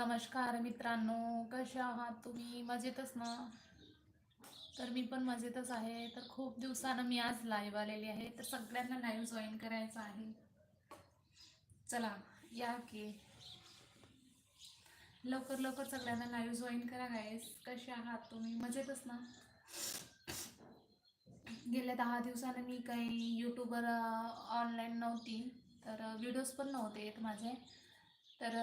नमस्कार मित्रांनो कशा आहात तुम्ही? मजेतच ना? तर मी पण मजेतच आहे. तर खूप दिवसानं मी आज लाईव्ह आलेली आहे. तर सगळ्यांना लाईव्ह जॉईन करायचं आहे. चला या की. लवकर लवकर सगळ्यांना लाईव्ह जॉईन करा गायस कसे आहात तुम्ही? मजेतच ना? गेल्या दहा दिवसानं मी काही यूट्यूबर ऑनलाईन नव्हती. तर व्हिडिओज पण नव्हते येत माझे. तर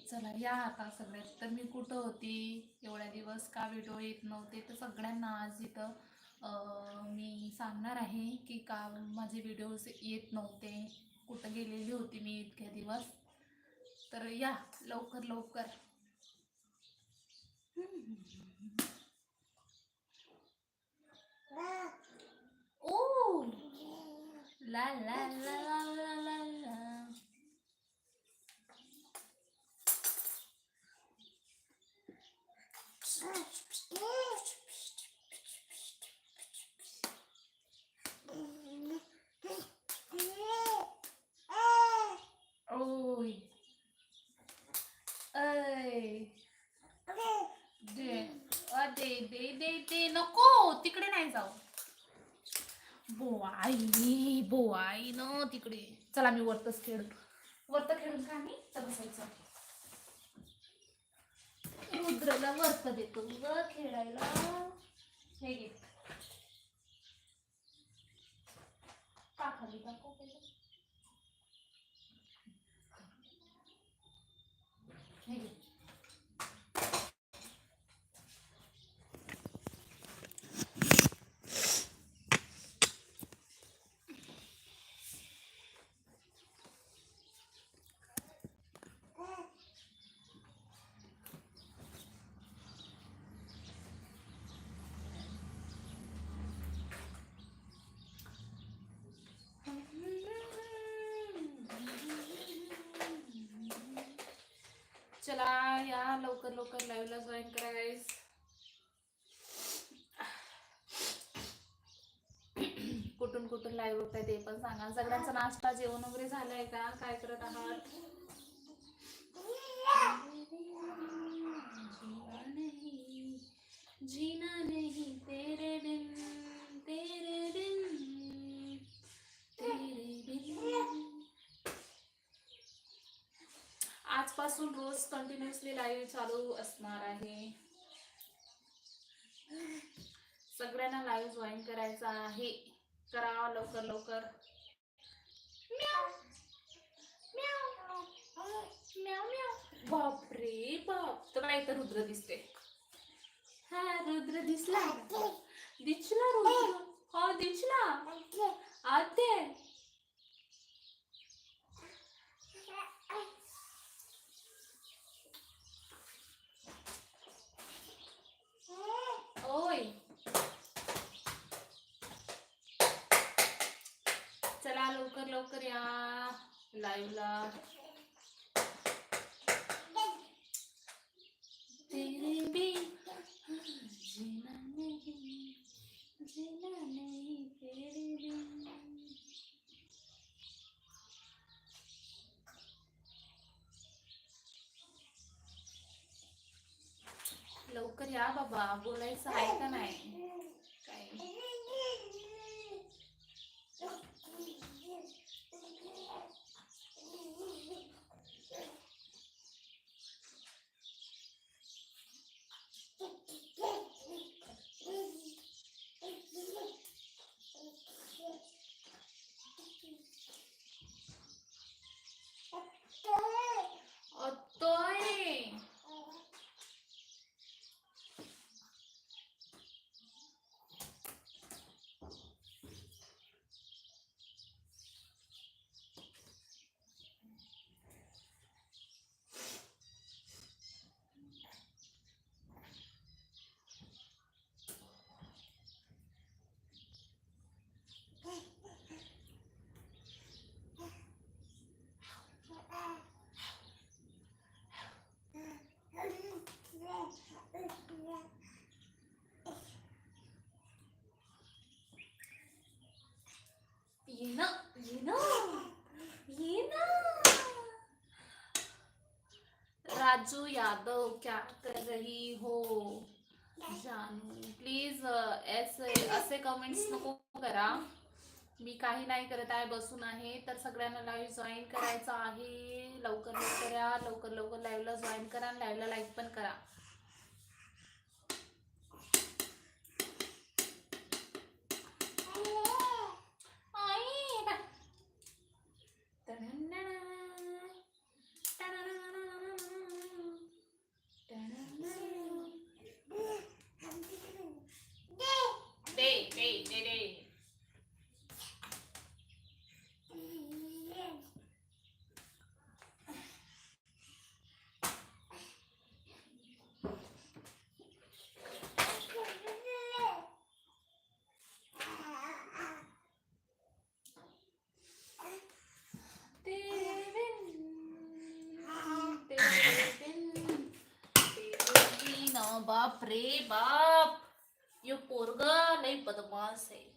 चला या आता सगळ्यात. तर मी कुठं होती? एवढ्या दिवस का व्हिडिओ येत नव्हते? तर सगळ्यांना आज इथं मी सांगणार आहे की का माझे व्हिडिओज येत नव्हते. कुठं गेलेली होती मी इतक्या दिवस? तर या लवकर लवकर. ओ! ला ला ला ला ला. बो आई न तिकडे. चला मी वरतच खेळ वरत खेळून का मी? तर बसायचं. रुद्रला वरत देतो ग खेळायला. हे घे. टाकाली टाकू पहिलं. हे घे चला या लवकर लवकर लाईव्हला जॉईन करा कुठून कुठून लाईव्ह होत आहे ते पण सांगा. सगळ्यांचा नाश्ता जेवण वगैरे झालंय का? काय करत आहात? जीना नहीं, जीना नहीं तेरे बिन तेरे बिन तेरे बिन आजपासून रोज कंटिन्युअसली लाईव्ह चालू असणार आहे सगळ्यांना लाईव्ह जॉईन करायचं आहे. करा लवकर लवकर. बापरे बाप. तर मला इथं रुद्र दिसते हा रुद्र दिसला. दिसला रुद्र. हा दिसला. आते ओय चला लवकर या लाईव्हला लवकर या बाबा बोलायचं आहे का नाही? राजू यादव क्या कर रही हो जानू. प्लीज ऐसे असे कमेंट्स नको करा. मी काही नाही करत आहे बसून आहे. तर सगळ्यांना लाईव्ह जॉईन करायचं आहे. लवकर लवकर या लवकर लवकर लाईव्हला जॉईन करा लाईव्हला लाईक पण करा. आई, बाय. दे दे दे दे तेरे बिन तेरे बिन तेरे बिन बाप रे बाप यो पोरगा लय बदमाश आहे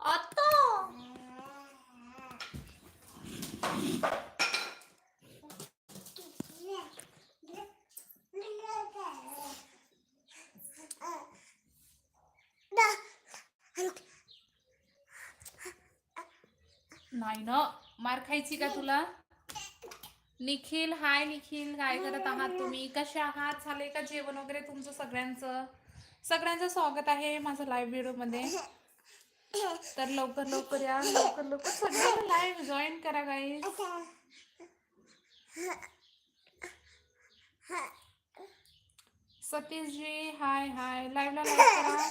आता नाही ना मार खायची का तुला? निखिल हाय निखिल काय करत आहात तुम्ही? कसे आहात? झाले का जेवण वगैरे तुमचं सगळ्यांचं? सगळ्यांचं स्वागत आहे माझं लाईव्ह व्हिडिओमध्ये. तर लवकर लवकर या लवकर लवकर सगळ्यांना लाईव्ह जॉईन करा काही सतीश जी हाय. हाय लाईव्हला लाईक करा.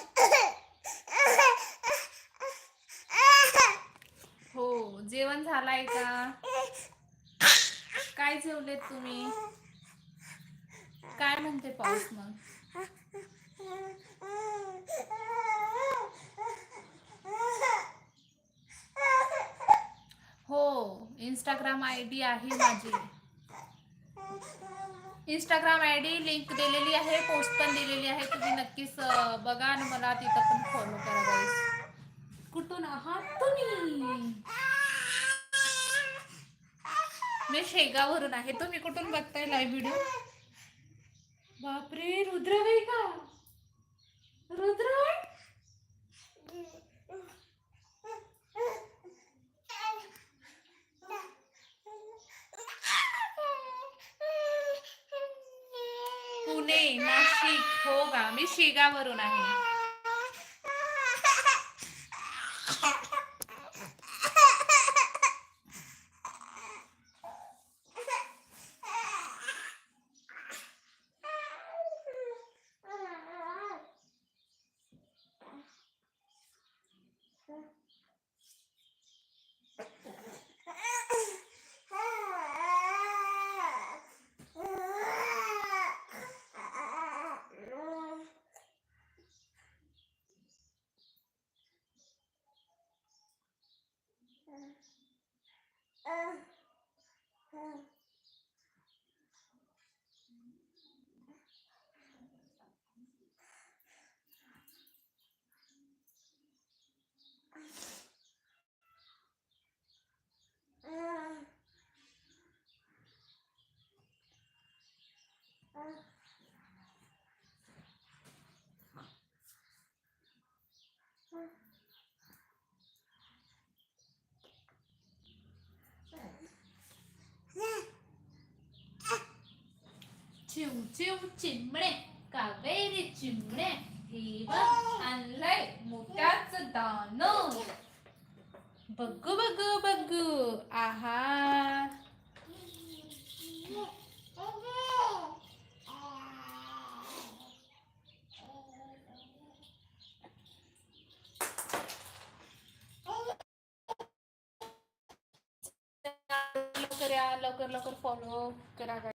हो जेवण झालंय का? काय जेवलेत तुम्ही? काय म्हणते पाऊस मग? हो इंस्टाग्राम आय डी आहे माझी. इंस्टाग्राम आय डी लिंक दिलेली आहे पोस्ट पण दिलेली आहे. तुम्ही नक्कीच बघा आणि मला तिथं पण फॉलो करा गाईस कुठून आहात तुम्ही मी शेगावरून आहे. तुम्ही कुठून बघताय लाईव्ह व्हिडिओ बापरे रुद्र बाई का? रुद्र पुणे नाशिक. हो का? मी शेगावरून आहे. चिव चिव चिमणे कावेरी चिमणे हे बघ आणलंय मोठ्याच दान बघू बघू बघू. आहा. लवकर या लवकर लवकर फॉलो करा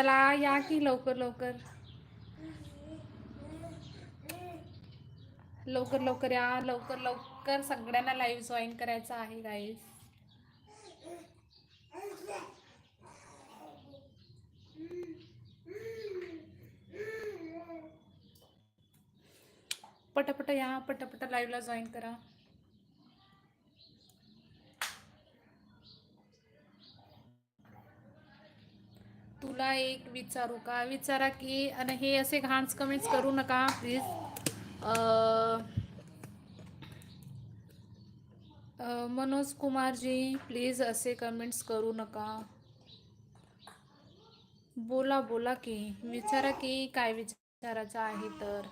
चला या की लवकर लवकर. लवकर लवकर या लवकर लवकर सगळ्यांना लाईव्ह जॉईन करायचं आहे गाईज पटापट या पटापट लाईव्हला जॉईन करा. तुला एक विचारू का? विचारा की आणि हे असे घाणस कमेंट्स करू नका प्लीज मनोज कुमारजी प्लीज असे कमेंट्स करू नका. बोला बोला की. विचारा की काय विचारायचं आहे तर.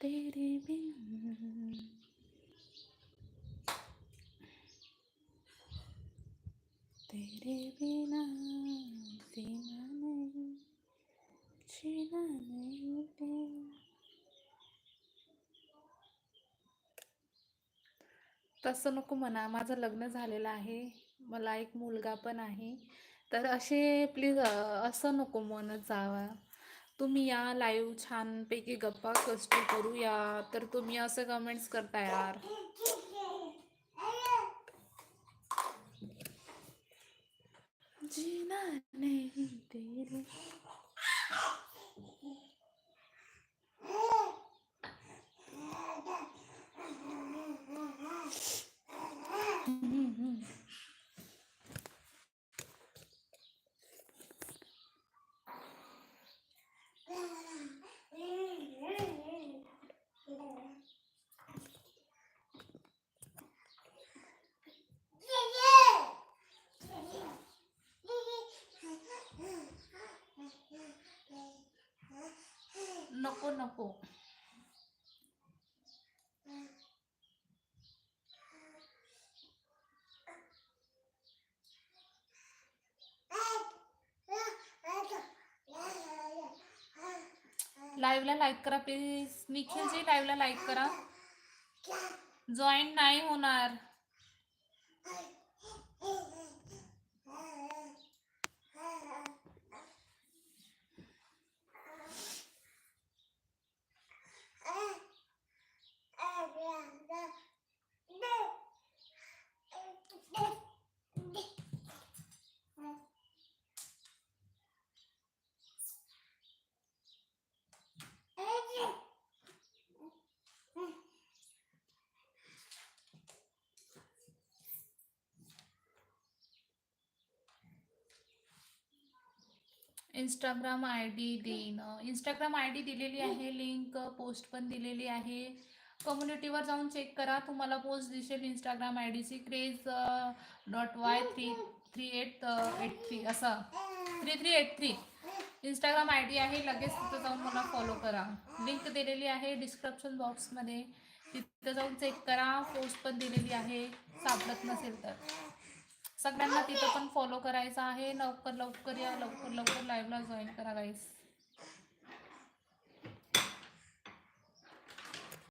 तेरे बिन तेरे बिना जीना नहीं जीना नहीं तेरा तसं नको म्हणा. माझं लग्न झालेलं आहे. मला एक मुलगा पण आहे. तर असे प्लीज असं नको म्हणत जावा. तुम्ही या लाईव्ह छानपैकी गप्पा कष्ट करू या. तर तुम्ही असं कमेंट्स करता यार. जीना नहीं तेरे Mm-hmm. लाईव्हला लाईक करा प्लीज निखिलजी लाईव्हला लाईक करा. जॉईन नाही होणार. इंस्टाग्राम आय डी देईन. इंस्टाग्राम आय डी दिलेली आहे लिंक पोस्ट पण दिलेली आहे. कम्युनिटीवर जाऊन चेक करा तुम्हाला पोस्ट दिसेल Instagram I डीची craze dot Y three three eight eight three असं. Three three eight three Instagram I D आहे लगेच तिथं जाऊन मला फॉलो करा. लिंक दिलेली आहे डिस्क्रिप्शन बॉक्समध्ये तिथं जाऊन चेक करा पोस्ट पण दिलेली आहे. सापडत नसेल तर. सगळ्यांना तिथं पण फॉलो करायचं आहे. लवकर लवकर या. लवकर लवकर लाईव्हला जॉईन करा गाईस